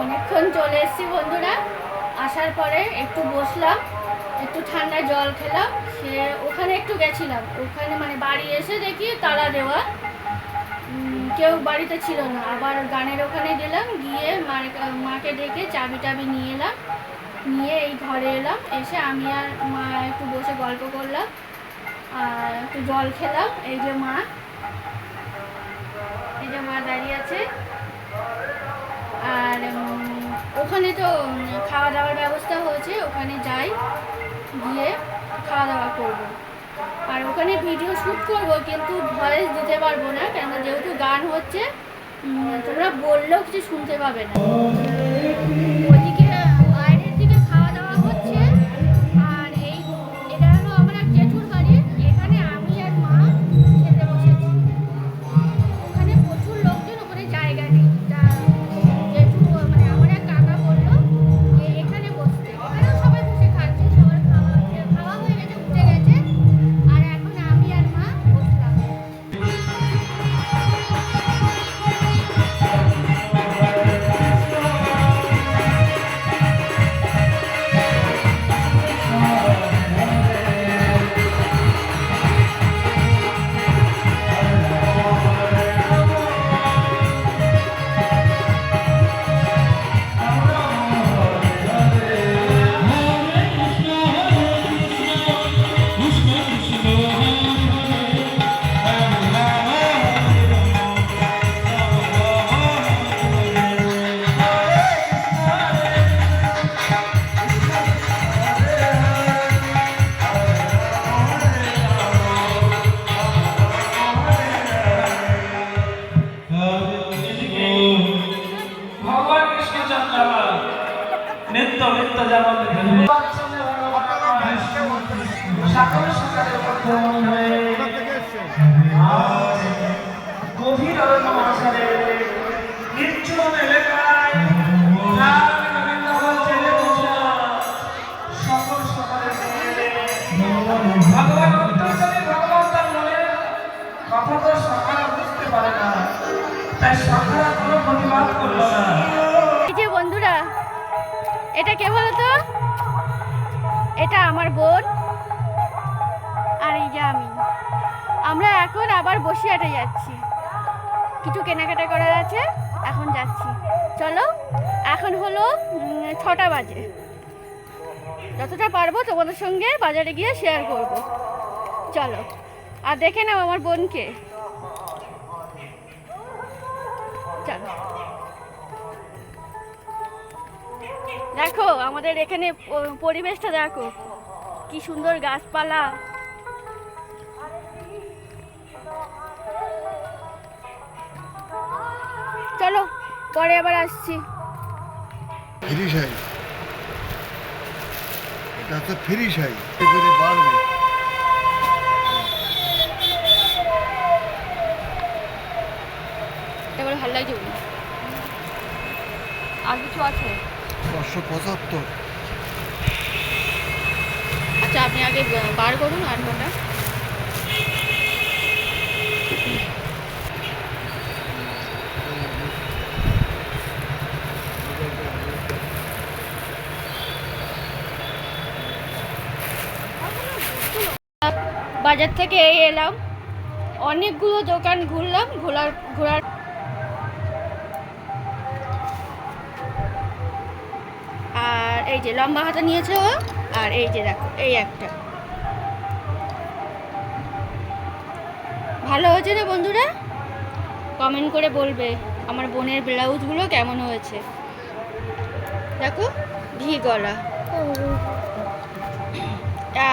অনেকক্ষণ চলে এসেছি বন্ধুরা। আসার পরে একটু বসলাম, একটু ঠান্ডা জল খেলাম, সে ওখানে একটু গেছিলাম। ওখানে মানে বাড়ি এসে দেখি তালা দেওয়া। কেউ বাড়িতে ছিল না। আবার গানের ওখানে গেলাম, গিয়ে মাকে ডেকে চাবি টাবি নিয়ে এলাম। নিয়ে এই ঘরে এলাম, এসে আমি আর মা একটু বসে গল্প করলাম, আর একটু জল খেলাম। এই যে মা, এই যে মা দাঁড়িয়ে আছে। আর ওখানে তো খাওয়া দাওয়ার ব্যবস্থা হয়েছে, ওখানে যাই, গিয়ে খাওয়া দাওয়া করব। আর ওখানে ভিডিও শ্যুট করব, কিন্তু ভয়েস দিতে পারব না কেন যেহেতু গান হচ্ছে তোমরা বললেও কিছু শুনতে পাবে না। নিত্য নিত্য যেমন সকল আজ গভীর অরণ্য মাঝারে নির্জন এলাকায় সকল মধ্যে ভগবান অন্তর্জামী ভগবান তার মনের কথা তো সকালে পারে না। তাই সকালে কোনো প্রতিবাদ করল না। এটা কে বলতো? এটা আমার বোন আর এই যে আমি। আমরা এখন আবার বসিয়াটে যাচ্ছি। কিছু কেনাকাটা করার আছে, এখন যাচ্ছি। চলো, এখন হলো ছটা বাজে। যতটা পারব তোমাদের সঙ্গে বাজারে গিয়ে শেয়ার করব। চলো, আর দেখে নাও আমার বোনকে। চলো। দেখো আমাদের এখানে পরিবেশটা দেখো। কি সুন্দর গাছপালা। চলো পরে আবার আসছি। ফ্রি সাই। এটা হচ্ছে ফ্রি সাই। বাড়বে। এবার ভালো লাগছে আর কিছু আছে? পাঁচশো পঁচাত্তর। আচ্ছা আপনি আগে বার করুন আট ঘণ্টা। বাজার থেকে এই এলাম, অনেকগুলো দোকান ঘুরলাম, ঘোরার ঘোরার এই যে লম্বা হাতা নিয়েছে ও? আর এই যে দেখো, এই একটা। ভালো হয়েছে রে বন্ধুরা? কমেন্ট করে বলবে আমার বোনের ব্লাউজগুলো কেমন হয়েছে। দেখো ভি গলা।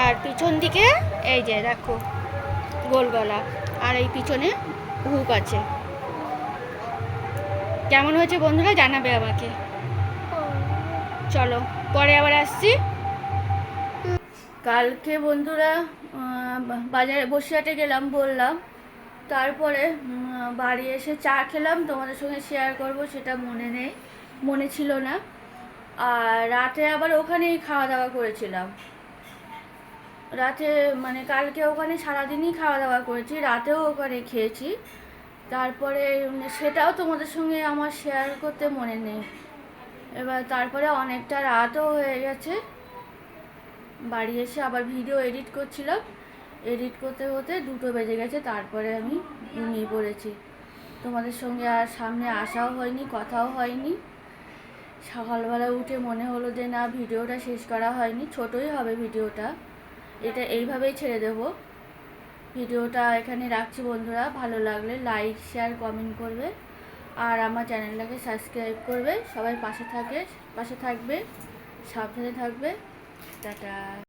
আর পিছন দিকে, এই যে দেখো, গোল গলা। আর এই পিছনে হুক আছে। কেমন হয়েছে বন্ধুরা জানাবে আমাকে। চলো। পরে আবার আসছি। কালকে বন্ধুরা বাজারে বসিরহাটে গেলাম বললাম। তারপরে বাড়ি এসে চা খেলাম, তোমাদের সঙ্গে শেয়ার করব, সেটা মনে নেই, মনে ছিল না। আর রাতে আবার ওখানেই খাওয়া দাওয়া করেছিলাম। রাতে মানে কালকে ওখানে সারাদিনই খাওয়া দাওয়া করেছি, রাতেও ওখানে খেয়েছি। তারপরে সেটাও তোমাদের সঙ্গে আমার শেয়ার করতে মনে নেই। এবার তারপরে অনেকটা রাতও হয়ে গেছে। বাড়ি এসে আবার ভিডিও এডিট করছিলাম। এডিট করতে করতে দুটো বেজে গেছে, তারপরে আমি ঘুমিয়ে পড়েছি। তোমাদের সঙ্গে আর সামনে আসাও হয়নি, কথাও হয়নি। সকালবেলা উঠে মনে হলো যে না ভিডিওটা শেষ করা হয়নি, ছোটই হবে ভিডিওটা এটা এইভাবেই ছেড়ে দেবো। ভিডিওটা এখানে রাখছি বন্ধুরা, ভালো লাগলে লাইক শেয়ার কমেন্ট করবে। আর আমার চ্যানেলটাকে সাবস্ক্রাইব করবে। সবাই পাশে থাকে পাশে থাকবে সাবধানে থাকবে। টাটা।